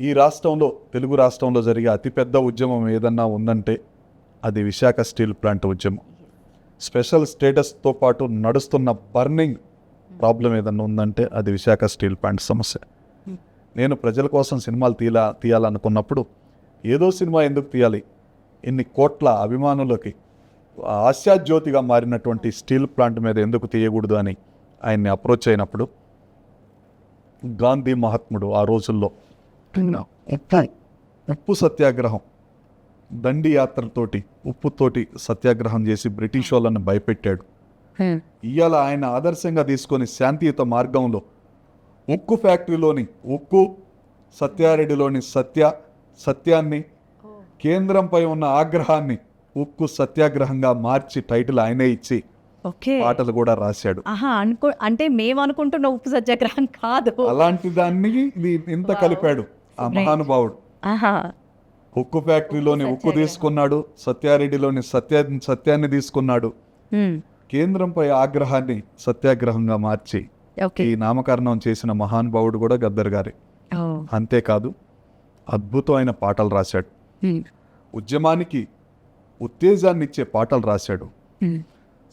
ఈ రాష్ట్రంలో తెలుగు రాష్ట్రంలో జరిగే అతిపెద్ద ఉద్యమం ఏదన్నా ఉందంటే అది విశాఖ స్టీల్ ప్లాంట్ ఉద్యమం. స్పెషల్ స్టేటస్తో పాటు నడుస్తున్న బర్నింగ్ ప్రాబ్లం ఏదన్నా ఉందంటే అది విశాఖ స్టీల్ ప్లాంట్ సమస్య. నేను ప్రజల కోసం సినిమాలు తీయాల తీయాలనుకున్నప్పుడు ఏదో సినిమా ఎందుకు తీయాలి? ఇన్ని కోట్ల అభిమానులకి ఆశాజ్యోతిగా మారినటువంటి స్టీల్ ప్లాంట్ మీద ఎందుకు తీయకూడదు అని ఆయన్ని అప్రోచ్ అయినప్పుడు గాంధీ మహాత్ముడు ఆ రోజుల్లో ఉప్పు సత్యాగ్రహం. దండి యాత్రతోటి ఉప్పుతోటి సత్యాగ్రహం చేసి బ్రిటిష్ వాళ్ళని భయపెట్టాడు. ఇవాళ ఆయన ఆదర్శంగా తీసుకొని శాంతియుత మార్గంలో ఉక్కు ఫ్యాక్టరీలోని ఉక్కు సత్యారెడ్డిలోని సత్య సత్యాన్ని కేంద్రంపై ఉన్న ఆగ్రహాన్ని ఉక్కు సత్యాగ్రహంగా మార్చి టైటిల్ ఆయనే ఇచ్చి పాటలు కూడా రాశాడు. అనుకో అంటే మేము అనుకుంటున్న ఉప్పు సత్యాగ్రహం కాదు. అలాంటి దాన్ని ఇంత కలిపాడు. ఆ మహానుభావుడు ఉక్కు ఫ్యాక్టరీలోని ఉక్కు తీసుకున్నాడు సత్యారెడ్డిలోని సత్య సత్యాన్ని తీసుకున్నాడు. కేంద్రంపై ఆగ్రహాన్ని సత్యాగ్రహంగా మార్చి ఈ నామకరణం చేసిన మహానుభావుడు కూడా గద్దర్ గారే. అంతేకాదు అద్భుతమైన పాటలు రాశాడు. ఉద్యమానికి ఉత్తేజాన్ని ఇచ్చే పాటలు రాశాడు.